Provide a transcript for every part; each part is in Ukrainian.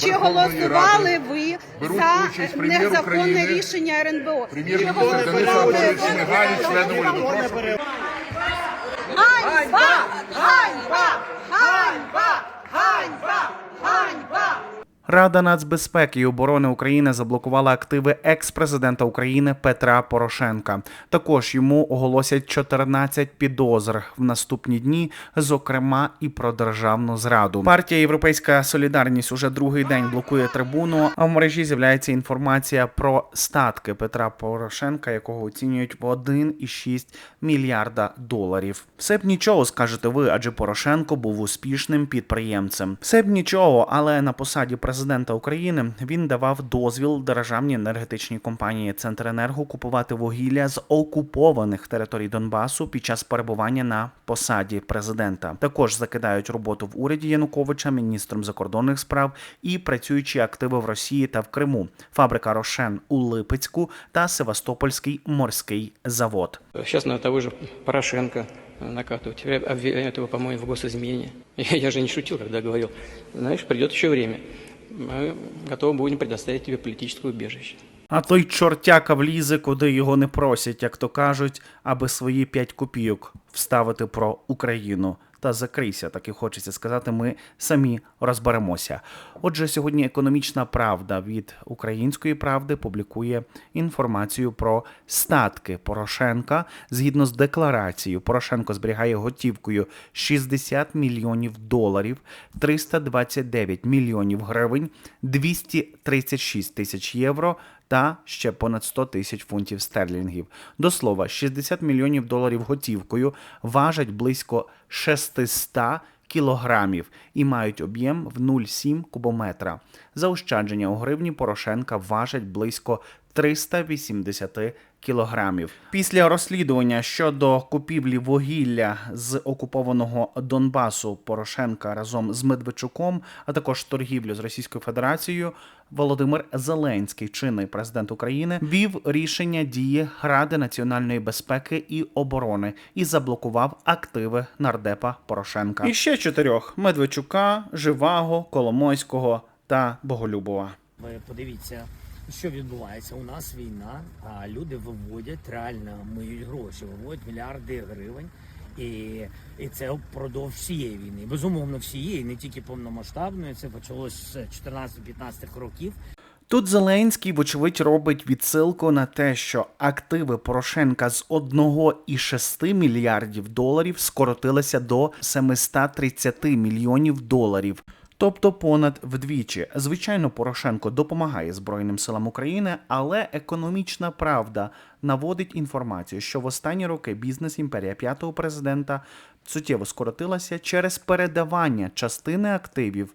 Чи голосували ви за незаконне рішення РНБО? Чи голосували ви? Ганьба! Ганьба! Ганьба! Ганьба! Ганьба! Рада нацбезпеки і оборони України заблокувала активи екс-президента України Петра Порошенка. Також йому оголосять 14 підозр в наступні дні, зокрема і про державну зраду. Партія Європейська Солідарність уже другий день блокує трибуну. А в мережі з'являється інформація про статки Петра Порошенка, якого оцінюють в 1,6 мільярда доларів. Все б нічого, скажете ви, адже Порошенко був успішним підприємцем. Все б нічого, але на посаді президента України він давав дозвіл державній енергетичній компанії Центренерго купувати вугілля з окупованих територій Донбасу під час перебування на посаді президента. Також закидають роботу в уряді Януковича міністром закордонних справ і працюючі активи в Росії та в Криму. Фабрика Рошен у Липецьку та Севастопольський морський завод. Сейчас на того же Порошенко накатывают. Тебя обвиняют его, по-моему, в госизмене. Я, я же не шутил, когда говорил. Знаешь, придет еще время. Мы готовы будем предоставить тебе политическое убежище. А той чортяка влізе, куди його не просять, як то кажуть, аби свої 5 копійок вставити про Україну. Та закрийся, так і хочеться сказати, ми самі розберемося. Отже, сьогодні економічна правда від української правди публікує інформацію про статки Порошенка. Згідно з декларацією, Порошенко зберігає готівкою 60 мільйонів доларів, 329 мільйонів гривень, 236 тисяч євро та ще понад 100 тисяч фунтів стерлінгів. До слова, 60 мільйонів доларів готівкою важать близько 600 кілограмів і мають об'єм в 0,7 кубометра. Заощадження у гривні Порошенка важать близько 380 кілограмів. Після розслідування щодо купівлі вугілля з окупованого Донбасу Порошенка разом з Медведчуком, а також торгівлю з Російською Федерацією, Володимир Зеленський, чинний президент України, вів рішення дії Ради національної безпеки і оборони і заблокував активи нардепа Порошенка. І ще чотирьох: Медведчука, Живаго, Коломойського та Боголюбова. Ви подивіться, що відбувається. У нас війна, а люди виводять реально миють гроші, виводять мільярди гривень. І, і це впродовж всієї війни. Безумовно, всієї, не тільки повномасштабної. Це почалось з 14-15 років. Тут Зеленський, вочевидь, робить відсилку на те, що активи Порошенка з 1,6 мільярдів доларів скоротилися до 730 мільйонів доларів. Тобто понад вдвічі. Звичайно, Порошенко допомагає Збройним силам України, але економічна правда наводить інформацію, що в останні роки бізнес імперія п'ятого президента суттєво скоротилася через передавання частини активів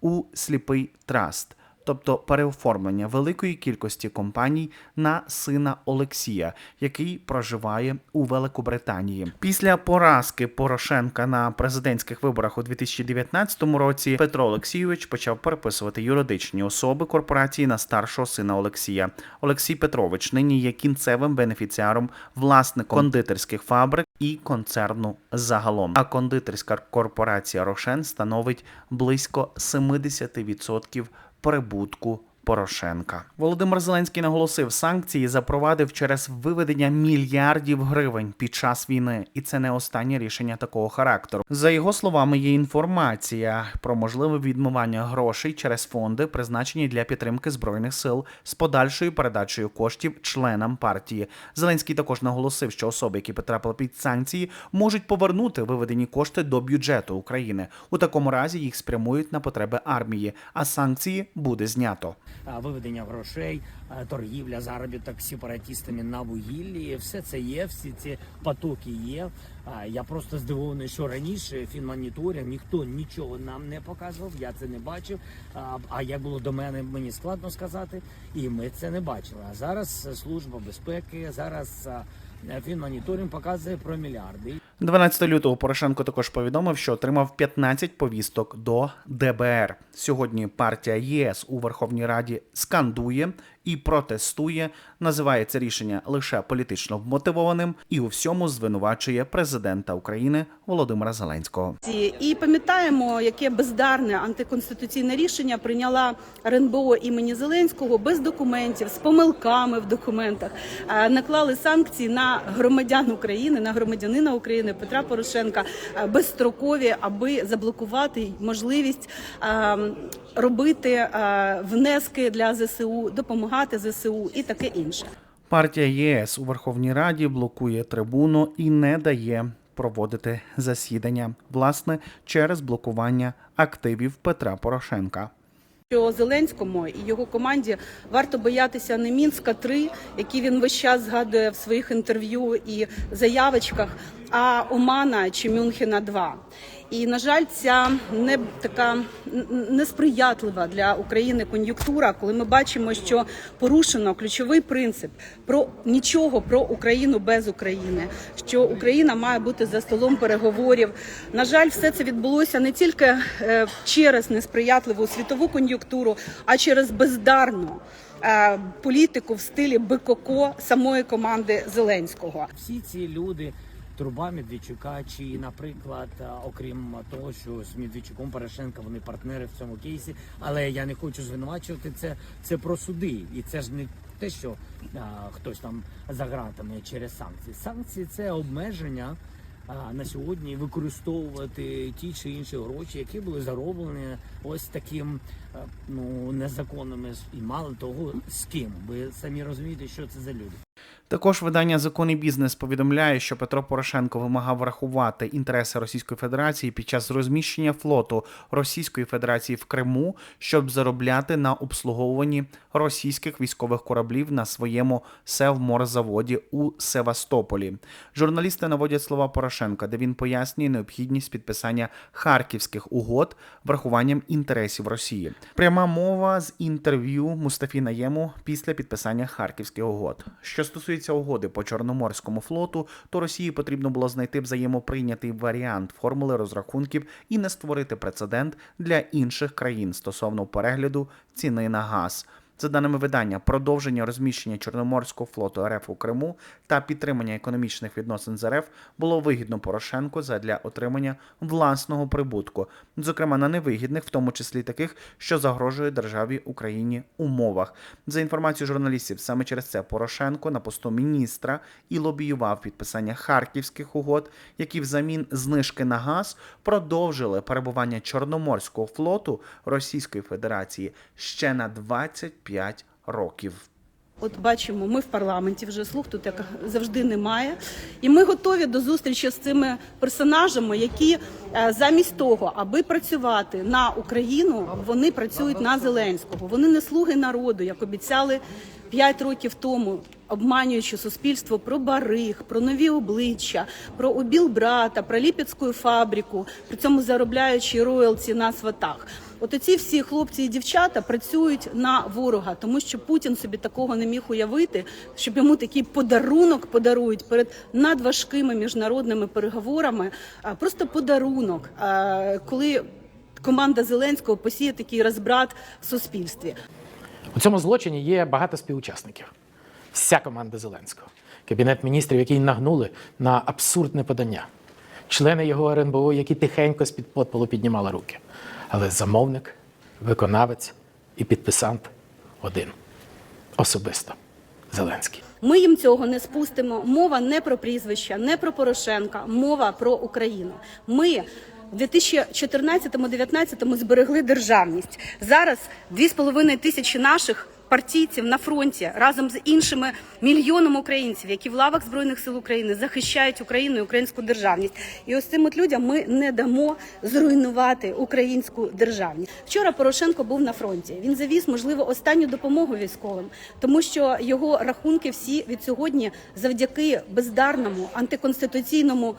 у сліпий траст, тобто переоформлення великої кількості компаній на сина Олексія, який проживає у Великобританії. Після поразки Порошенка на президентських виборах у 2019 році Петро Олексійович почав переписувати юридичні особи корпорації на старшого сина Олексія. Олексій Петрович нині є кінцевим бенефіціаром власником кондитерських фабрик і концерну загалом. А кондитерська корпорація Рошен становить близько 70% прибутку. Порошенка Володимир Зеленський наголосив, санкції запровадив через виведення мільярдів гривень під час війни, і це не останнє рішення такого характеру. За його словами, є інформація про можливе відмивання грошей через фонди, призначені для підтримки збройних сил з подальшою передачею коштів членам партії. Зеленський також наголосив, що особи, які потрапили під санкції, можуть повернути виведені кошти до бюджету України. У такому разі їх спрямують на потреби армії, а санкції буде знято. А, Виведення грошей, торгівля, заробіток з сепаратистами на вугіллі. Все це є, всі ці потоки є. Я просто здивований, що раніше фінмоніторинг ніхто нічого нам не показував. Я це не бачив. А, як було до мене, мені складно сказати, і ми це не бачили. А зараз е, служба безпеки, зараз фінмоніторинг показує про мільярди. 12 лютого Порошенко також повідомив, що отримав 15 повісток до ДБР. Сьогодні партія ЄС у Верховній Раді скандує і протестує, називає це рішення лише політично вмотивованим і у всьому звинувачує президента України Володимира Зеленського. І пам'ятаємо, яке бездарне антиконституційне рішення прийняла РНБО імені Зеленського без документів, з помилками в документах. Е, Наклали санкції на громадян України, на громадянина України Петра Порошенка е, безстрокові, аби заблокувати можливість е, робити е, внески для ЗСУ, допомагати ЗСУ і таке інше. Партія ЄС у Верховній Раді блокує трибуну і не дає проводити засідання, власне, через блокування активів Петра Порошенка. Що Зеленському і його команді варто боятися не Мінська 3 які він весь час згадує в своїх інтерв'ю і заявочках, а Омана чи Мюнхена 2 І на жаль, ця не така несприятлива для України кон'юнктура, коли ми бачимо, що порушено ключовий принцип про нічого про Україну без України, що Україна має бути за столом переговорів. На жаль, все це відбулося не тільки е, через несприятливу світову кон'юнктуру, а через бездарну е, політику в стилі Бикоко самої команди Зеленського. Всі ці люди. Труба Медведчука, чи, наприклад, окрім того, що з Медведчуком Порошенка вони партнери в цьому кейсі, але я не хочу звинувачувати це. Це про суди, і це ж не те, що а, хтось там за ґратами через санкції. Санкції це обмеження а, на сьогодні використовувати ті чи інші гроші, які були зароблені ось таким ну незаконними і мало того з ким. Ви самі розумієте, що це за люди. Також видання Закон і бізнес повідомляє, що Петро Порошенко вимагав врахувати інтереси Російської Федерації під час розміщення флоту Російської Федерації в Криму, щоб заробляти на обслуговуванні російських військових кораблів на своєму севморзаводі у Севастополі. Журналісти наводять слова Порошенка, де він пояснює необхідність підписання харківських угод врахуванням інтересів Росії. Пряма мова з інтерв'ю Мустафі Наєму після підписання харківських угод. Що стосується угоди по Чорноморському флоту, то Росії потрібно було знайти взаємоприйнятий варіант формули розрахунків і не створити прецедент для інших країн стосовно перегляду ціни на газ. За даними видання, продовження розміщення Чорноморського флоту РФ у Криму та підтримання економічних відносин з РФ було вигідно Порошенку задля отримання власного прибутку, зокрема на невигідних, в тому числі таких, що загрожує державі Україні умовах. За інформацією журналістів, саме через це Порошенко на посту міністра і лобіював підписання харківських угод, які взамін знижки на газ продовжили перебування Чорноморського флоту Російської Федерації ще на 25 років. От бачимо, ми в парламенті вже слух тут як завжди немає. І ми готові до зустрічі з цими персонажами, які е, замість того, аби працювати на Україну, вони працюють на Зеленського. Вони не слуги народу, як обіцяли п'ять років тому, обманюючи суспільство про бариг, про нові обличчя, про обілбрата, про ліпецьку фабрику, при цьому заробляючи роялці на сватах. От оці всі хлопці і дівчата працюють на ворога, тому що Путін собі такого не міг уявити, щоб йому такий подарунок подарують перед надважкими міжнародними переговорами. Просто подарунок, коли команда Зеленського посіє такий розбрат в суспільстві. У цьому злочині є багато співучасників. Вся команда Зеленського, кабінет міністрів, який нагнули на абсурдне подання, члени його РНБО, які тихенько з під подполу піднімали руки. Але замовник, виконавець і підписант один особисто Зеленський. Ми їм цього не спустимо. Мова не про прізвища, не про Порошенка, мова про Україну. Ми в 2014-2019 зберегли державність. Зараз 2,5 тисячі наших партійців на фронті разом з іншими мільйонами українців, які в лавах збройних сил України захищають Україну і українську державність. І ось цим от людям ми не дамо зруйнувати українську державність. Вчора Порошенко був на фронті. Він завіз, можливо, останню допомогу військовим, тому що його рахунки всі від сьогодні завдяки бездарному антиконституційному.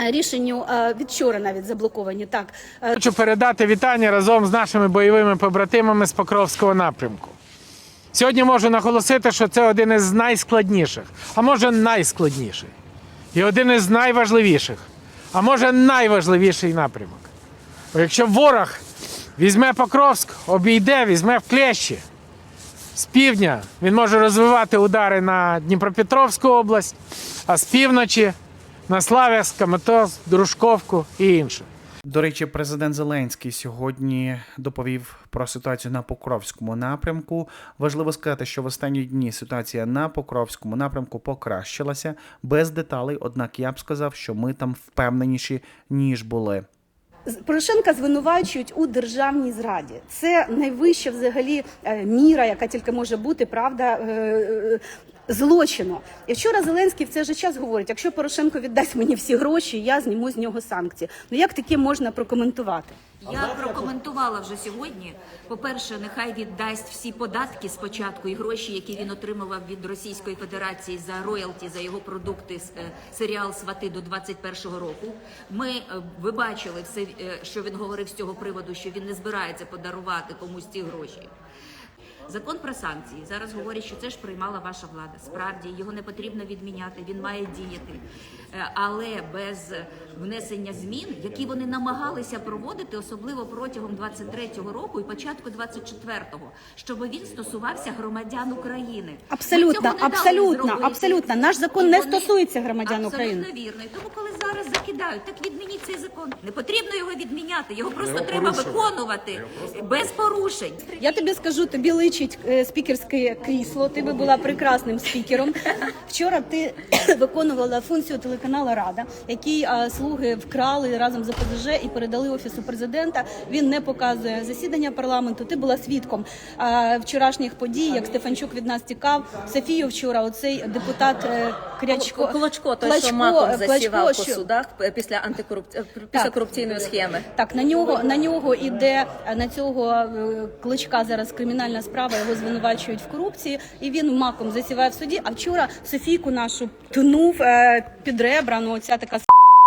Е, Рішенню е, від вчора навіть заблоковані так Е, Хочу передати вітання разом з нашими бойовими побратимами з Покровського напрямку. Сьогодні можу наголосити, що це один із найскладніших, а може найскладніший і один із найважливіших, а може найважливіший напрямок. Бо якщо ворог візьме Покровськ, обійде, візьме в клещі. З півдня він може розвивати удари на Дніпропетровську область, а з півночі на Славянськ, Каматоз, Дружковку і інше. До речі, президент Зеленський сьогодні доповів про ситуацію на Покровському напрямку. Важливо сказати, що в останні дні ситуація на Покровському напрямку покращилася без деталей. Однак я б сказав, що ми там впевненіші ніж були. З- Порошенка звинувачують у державній зраді. Це найвища взагалі е, міра, яка тільки може бути, правда. Злочину. І вчора Зеленський в цей же час говорить: якщо Порошенко віддасть мені всі гроші, я зніму з нього санкції. Ну як таке можна прокоментувати? Я прокоментувала вже сьогодні. По-перше, нехай віддасть всі податки спочатку і гроші, які він отримував від Російської Федерації за роялті за його продукти е, серіал Свати до 21-го року. Ми е, ви бачили все, е, що він говорив з цього приводу, що він не збирається подарувати комусь ці гроші. Закон про санкції зараз говорять, що це ж приймала ваша влада. Справді його не потрібно відміняти, він має діяти, Е, але без внесення змін, які вони намагалися проводити, особливо протягом 23-го року і початку 24-го, щоб він стосувався громадян України. Абсолютно, не дали абсолютно, абсолютно. Наш закон І не вони- стосується громадян України. Абсолютно вірно. І тому, коли зараз закидають, так відмініть цей закон. Не потрібно його відміняти. Його просто треба виконувати без порушень. Я тобі скажу, тобі личить е, спікерське крісло. Ти би була прекрасним спікером. Вчора ти виконувала функцію телеканалу Рада, який е, слуги вкрали разом з ОПЗЖ і передали офісу президента. Він не показує засідання парламенту. Ти була свідком е, вчорашніх подій, як Стефанчук від нас тікав. Софію вчора оцей депутат е, Крячко Клочко, той, Клочко, що маком засівав по що- судах після антикоруп... е, після Так. корупційної схеми. Так, на нього на нього іде е, на цього е, кличка зараз кримінальна справа. Його звинувачують в корупції, і він маком засіває в суді. А вчора Софійку нашу тнув е, під ребра. Ну ця така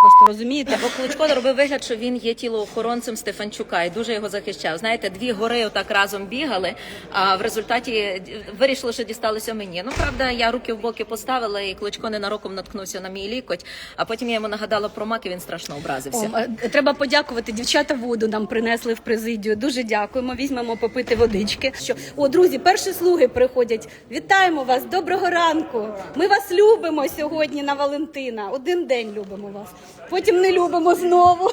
просто розумієте. Бо Кличко робив вигляд, що він є тілоохоронцем Стефанчука і дуже його захищав. Знаєте, дві гори отак разом бігали, а в результаті вирішили, що дісталося мені. Ну правда, я руки в боки поставила, і Кличко ненароком наткнувся на мій лікоть. А потім я йому нагадала про мак, і він страшно образився. О, е, треба подякувати. Дівчата воду нам принесли в президію. Дуже дякуємо. Візьмемо попити водички. Що о, друзі, перші слуги приходять. Вітаємо вас! Доброго ранку! Ми вас любимо сьогодні на Валентина. Один день любимо вас. Потім не любимо знову.